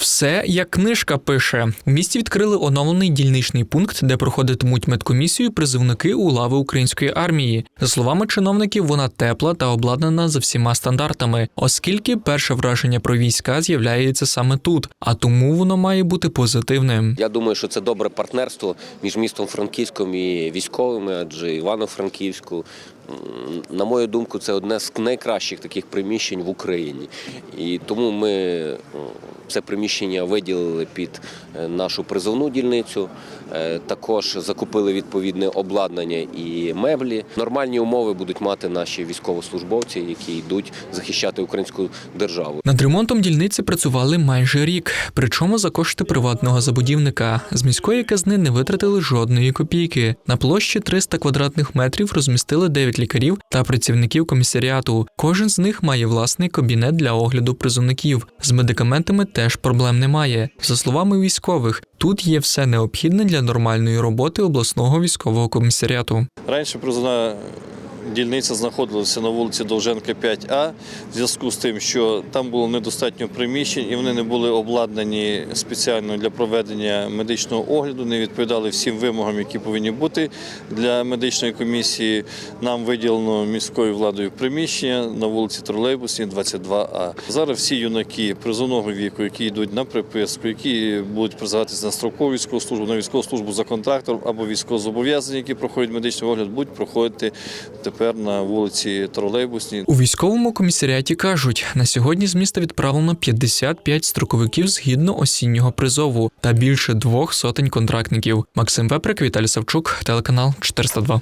Все як книжка пише. У місті відкрили оновлений дільничний пункт, де проходитимуть медкомісію призовники у лави української армії. За словами чиновників, вона тепла та обладнана за всіма стандартами, оскільки перше враження про війська з'являється саме тут, а тому воно має бути позитивним. Я думаю, що це добре партнерство між містом Франківськом і військовими, адже Івано-Франківську, на мою думку, це одне з найкращих таких приміщень в Україні. І тому ми це приміщення виділили під е, нашу призовну дільницю. Е, Також закупили відповідне обладнання і меблі. Нормальні умови будуть мати наші військовослужбовці, які йдуть захищати українську державу. Над ремонтом дільниці працювали майже рік, причому за кошти приватного забудівника. З міської казни не витратили жодної копійки. На площі 300 квадратних метрів розмістили 9 лікарів та працівників комісаріату. Кожен з них має власний кабінет для огляду призовників. З медикаментами теж проблем немає. За словами військових, тут є все необхідне для нормальної роботи обласного військового комісаріату. Раніше призовна дільниця знаходилася на вулиці Довженка 5А в зв'язку з тим, що там було недостатньо приміщень і вони не були обладнані спеціально для проведення медичного огляду, не відповідали всім вимогам, які повинні бути для медичної комісії. Нам виділено міською владою приміщення на вулиці Тролейбусній, 22А. Зараз всі юнаки призовного віку, які йдуть на приписку, які будуть призиватися на строкову військову службу, на військову службу за контрактом або військовозобов'язані, які проходять медичний огляд, будуть проходити тепер на вулиці Тролейбусній. У військовому комісаріаті кажуть, на сьогодні з міста відправлено 55 строковиків згідно осіннього призову та більше двох сотень контрактників. Максим Веприк, Віталій Савчук, телеканал 402.